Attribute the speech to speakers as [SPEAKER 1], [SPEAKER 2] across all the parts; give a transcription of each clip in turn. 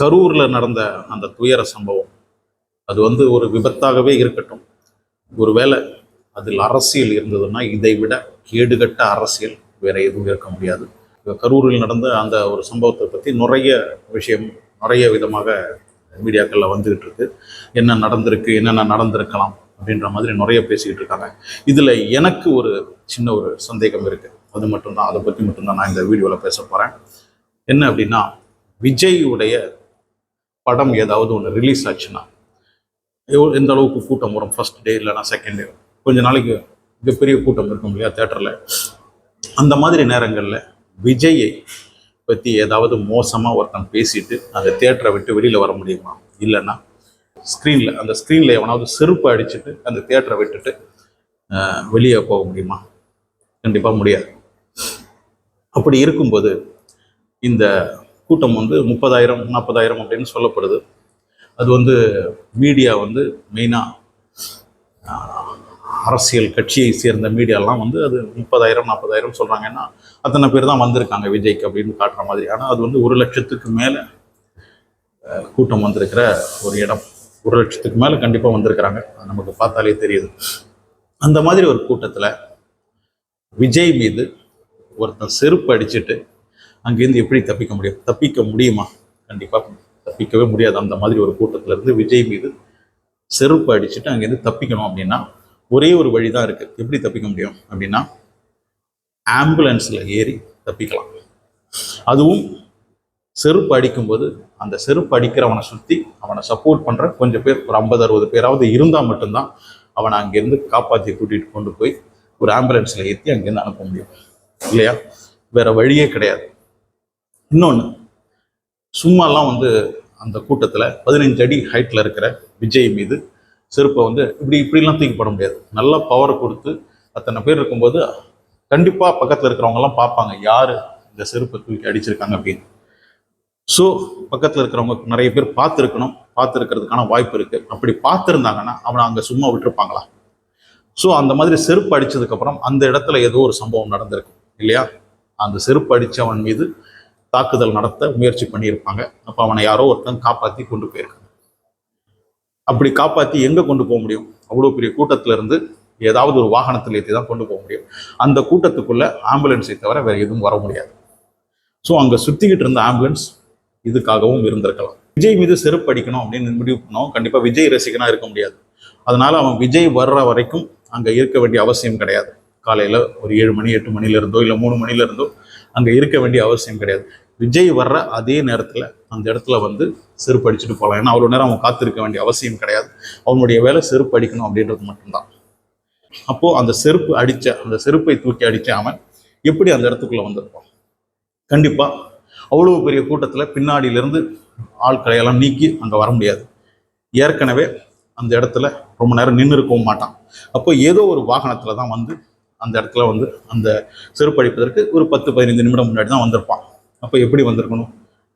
[SPEAKER 1] கரூரில் நடந்த அந்த துயர சம்பவம். அது வந்து ஒரு விபத்தாகவே இருக்கட்டும். ஒருவேளை அதில் அரசியல் இருந்ததுன்னா இதை விட கேடுகட்ட அரசியல் வேற எதுவும் இருக்க முடியாது. கரூரில் நடந்த அந்த ஒரு சம்பவத்தை பற்றி நிறைய விஷயம் நிறைய விதமாக மீடியாக்களில் வந்துகிட்டு இருக்கு. என்ன நடந்திருக்கு என்னென்ன நடந்திருக்கலாம் அப்படின்ற மாதிரி நிறைய பேசிக்கிட்டு இருக்காங்க. இதில் எனக்கு ஒரு சின்ன ஒரு சந்தேகம் இருக்குது அது மட்டும்தான் அதை பற்றி மட்டும்தான் நான் இந்த வீடியோவில் பேச போகிறேன் என்ன அப்படின்னா விஜய் உடைய படம் ஏதாவது ஒன்று ரிலீஸ் ஆச்சுன்னா எந்த அளவுக்கு கூட்டம் வரும்? ஃபர்ஸ்ட் டே இல்லைனா செகண்ட் டே கொஞ்சம் நாளைக்கு மிகப்பெரிய கூட்டம் இருக்கும் இல்லையா தேட்டரில் அந்த மாதிரி நேரங்களில் விஜயை பற்றி ஏதாவது மோசமாக ஒருத்தன் பேசிட்டு அந்த தேட்டரை விட்டு வெளியில் வர முடியுமா? இல்லைன்னா ஸ்க்ரீனில் அந்த ஸ்க்ரீனில் எவனாவது செருப்பு அடிச்சுட்டு அந்த தேட்டரை விட்டுட்டு வெளியே போக முடியுமா? கண்டிப்பாக முடியாது. அப்படி இருக்கும்போது இந்த கூட்டம் வந்து முப்பதாயிரம் நாற்பதாயிரம் அப்படின்னு சொல்லப்படுது. அது வந்து மீடியா வந்து மெயினாக அரசியல் கட்சியை சேர்ந்த மீடியாலாம் வந்து அது முப்பதாயிரம் நாற்பதாயிரம் சொல்கிறாங்கன்னா அத்தனை பேர் தான் வந்திருக்காங்க விஜய்க்கு அப்படின்னு காட்டுற மாதிரி. ஆனால் அது வந்து ஒரு லட்சத்துக்கு மேலே கூட்டம் வந்திருக்கிற ஒரு இடம். ஒரு லட்சத்துக்கு மேலே கண்டிப்பாக வந்திருக்கிறாங்க. அது நமக்கு பார்த்தாலே தெரியுது. அந்த மாதிரி ஒரு கூட்டத்தில் விஜய் மீது ஒருத்தன் செருப்பு அடிச்சுட்டு அங்கேருந்து எப்படி தப்பிக்க முடியும்? தப்பிக்க முடியுமா? கண்டிப்பாக தப்பிக்கவே முடியாது. அந்த மாதிரி ஒரு கூட்டத்திலேருந்து விஜய் மீது செருப்பு அடிச்சுட்டு அங்கேருந்து தப்பிக்கணும் அப்படின்னா ஒரே ஒரு வழி தான் இருக்குது எப்படி தப்பிக்க முடியும் அப்படின்னா ஆம்புலன்ஸில் ஏறி தப்பிக்கலாம். அதுவும் செருப்பு அடிக்கும்போது அந்த செருப்பு அடிக்கிறவனை சுற்றி அவனை சப்போர்ட் பண்ணுற கொஞ்சம் பேர் ஒரு ஐம்பது அறுபது பேராவது இருந்தால் மட்டும்தான் அவனை அங்கேருந்து காப்பாற்றி கூட்டிகிட்டு கொண்டு போய் ஒரு ஆம்புலன்ஸில் ஏற்றி அங்கேருந்து அனுப்ப முடியும். இல்லையா? வேறு வழியே கிடையாது. இன்னொன்று சும்மாலாம் வந்து அந்த கூட்டத்தில் பதினஞ்சு அடி ஹைட்டில் இருக்கிற விஜய் மீது செருப்பை வந்து இப்படி இப்படிலாம் தூக்கி போட முடியாது. நல்ல பவரை கொடுத்து அத்தனை பேர் இருக்கும்போது கண்டிப்பாக பக்கத்தில் இருக்கிறவங்கலாம் பார்ப்பாங்க யார் இந்த செருப்பை தூக்கி அடிச்சிருக்காங்க? அப்படின்னு. ஸோ பக்கத்தில் இருக்கிறவங்க நிறைய பேர் பார்த்துருக்கணும் பார்த்துருக்கிறதுக்கான வாய்ப்பு இருக்குது அப்படி பார்த்துருந்தாங்கன்னா அவனை அங்கே சும்மா விட்டுருப்பாங்களா? ஸோ அந்த மாதிரி செருப்பு அடித்ததுக்கப்புறம் அந்த இடத்துல ஏதோ ஒரு சம்பவம் நடந்திருக்கு இல்லையா? அந்த செருப்பு அடித்தவன் மீது தாக்குதல் நடத்த முயற்சி பண்ணியிருப்பாங்க. அப்போ அவனை யாரோ ஒருத்தன் காப்பாற்றி கொண்டு போயிருக்காங்க. அப்படி காப்பாற்றி எங்கே கொண்டு போக முடியும்? அவ்வளோ பெரிய கூட்டத்திலிருந்து ஏதாவது ஒரு வாகனத்தில் ஏற்றி தான் கொண்டு போக முடியும். அந்த கூட்டத்துக்குள்ள ஆம்புலன்ஸை தவிர வேற எதுவும் வர முடியாது. ஸோ அங்கே சுற்றிக்கிட்டு இருந்த ஆம்புலன்ஸ் இதுக்காகவும் இருந்திருக்கலாம். விஜய் மீது செருப்பு அடிக்கணும் அப்படின்னு முடிவு பண்ணோம் கண்டிப்பாக விஜய் ரசிகனாக இருக்க முடியாது. அதனால அவன் விஜய் வர்ற வரைக்கும் அங்கே இருக்க வேண்டிய அவசியம் கிடையாது. காலையில் ஒரு ஏழு மணி எட்டு மணிலேருந்தோ இல்லை மூணு மணிலேருந்தோ இருந்தோ அங்கே இருக்க வேண்டிய அவசியம் கிடையாது. விஜய் வர்ற அதே நேரத்தில் அந்த இடத்துல வந்து செருப்பு அடிச்சுட்டு போகலாம் ஏன்னா அவ்வளோ நேரம் அவங்க காத்திருக்க வேண்டிய அவசியம் கிடையாது. அவனுடைய வேலை செருப்பு அடிக்கணும் அப்படின்றது மட்டும்தான். அப்போ அந்த செருப்பு அடிச்ச அந்த செருப்பை தூக்கி அடித்த அவன் எப்படி அந்த இடத்துக்குள்ளே வந்திருப்பான்? கண்டிப்பா அவ்வளவு பெரிய கூட்டத்துல பின்னாடியிலேருந்து ஆட்களையெல்லாம் நீக்கி அங்க வர முடியாது. ஏற்கனவே அந்த இடத்துல ரொம்ப நேரம் நின்று இருக்கவும் மாட்டான். அப்போ ஏதோ ஒரு வாகனத்துல தான் வந்து அந்த இடத்துல வந்து அந்த செருப்பு அடிப்பதற்கு ஒரு பத்து பதினைந்து நிமிடம் முன்னாடி தான் வந்திருப்பான். அப்போ எப்படி வந்திருக்கணும்?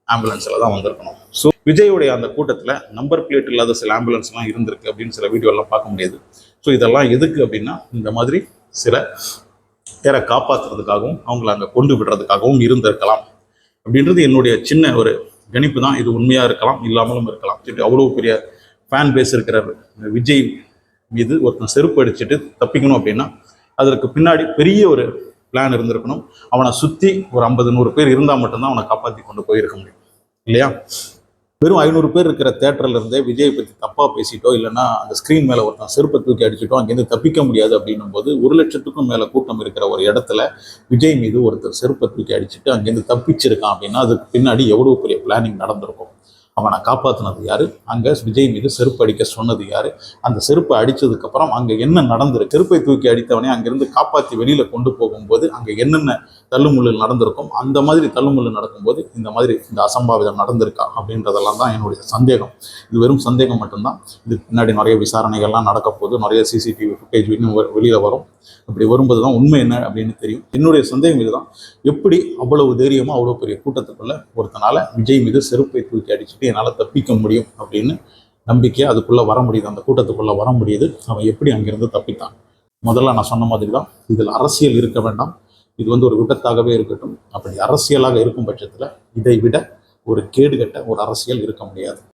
[SPEAKER 1] ஆம்புலன்ஸில் தான் வந்திருக்கணும். ஸோ விஜயுடைய அந்த கூட்டத்தில் நம்பர் பிளேட் இல்லாத சில ஆம்புலன்ஸ்லாம் இருந்திருக்கு அப்படின்னு சில வீடியோலாம் பார்க்க முடியாது. ஸோ இதெல்லாம் எதுக்கு அப்படின்னா இந்த மாதிரி சில பேரை காப்பாற்றுறதுக்காகவும் அவங்கள அங்கே கொண்டு விடுறதுக்காகவும் இருந்திருக்கலாம். அப்படின்றது என்னுடைய சின்ன ஒரு கணிப்பு தான். இது உண்மையாக இருக்கலாம் இல்லாமலும் இருக்கலாம். சரி அவ்வளோ பெரிய ஃபேன் பேஸ் இருக்கிற விஜய் மீது ஒருத்தன் செருப்பு அடிச்சுட்டு தப்பிக்கணும் அப்படின்னா அதற்கு பின்னாடி பெரிய ஒரு பிளான் இருந்திருக்கணும். அவனை சுற்றி ஒரு ஐம்பது நூறு பேர் இருந்தால் மட்டும்தான் அவனை காப்பாற்றி கொண்டு போயிருக்க முடியும். இல்லையா? வெறும் ஐநூறு பேர் இருக்கிற தேட்டரில் இருந்தே விஜய் பற்றி தப்பாக பேசிட்டோ இல்லைன்னா அந்த ஸ்க்ரீன் மேலே ஒருத்தன் செருப்பை தூக்கி அடிச்சிட்டோ அங்கேருந்து தப்பிக்க முடியாது அப்படின்னும் போது ஒரு லட்சத்துக்கும் மேலே கூட்டம் இருக்கிற ஒரு இடத்துல விஜய் மீது ஒருத்தர் செருப்பை தூக்கி அடிச்சுட்டு அங்கேருந்து தப்பிச்சிருக்கான் அப்படின்னா அதுக்கு பின்னாடி எவ்வளோ பெரிய பிளானிங் நடந்திருக்கும்? அவனை காப்பாற்றினது யார்? அங்கே விஜய் மீது செருப்பு அடிக்க சொன்னது யார்? அந்த செருப்பை அடித்ததுக்கப்புறம் அங்கே என்ன நடந்திருக்கு செருப்பை தூக்கி அடித்தவனே அங்கேருந்து காப்பாற்றி வெளியில் கொண்டு போகும்போது அங்கே என்னென்ன தள்ளுமுள்ளு நடந்திருக்கும் அந்த மாதிரி தள்ளுமுள்ளு நடக்கும்போது இந்த மாதிரி இந்த அசம்பாவிதம் நடந்திருக்கா அப்படின்றதெல்லாம் தான் என்னுடைய சந்தேகம். இது வெறும் சந்தேகம் மட்டும்தான். இதுக்கு பின்னாடி நிறைய விசாரணைகள்லாம் நடக்க போகுது நிறைய சிசிடிவி ஃபுட்டேஜ் இன்னும் வெளியில் வரும். அப்படி வரும்போது தான் உண்மை என்ன அப்படின்னு தெரியும். என்னுடைய சந்தேகம் இதுதான். எப்படி அவ்வளவு தைரியமாக அவ்வளோ பெரிய கூட்டத்துக்குள்ள ஒருத்தனால விஜய் மீது செருப்பை தூக்கி அடிச்சுட்டு என்னால் தப்பிக்க முடியும் அப்படின்னு நம்பிக்கை அதுக்குள்ளே வர முடியுது. அந்த கூட்டத்துக்குள்ளே வர முடியுது. அவன் எப்படி அங்கிருந்து தப்பித்தான்? முதல்ல நான் சொன்ன மாதிரி தான் இதில் அரசியல் இருக்க வேண்டாம். இது வந்து ஒரு விபத்தாகவே இருக்கட்டும். அப்படி அரசியலாக இருக்கும் பட்சத்தில் இதை விட ஒரு கேடுகட்ட ஒரு அரசியல் இருக்க முடியாது.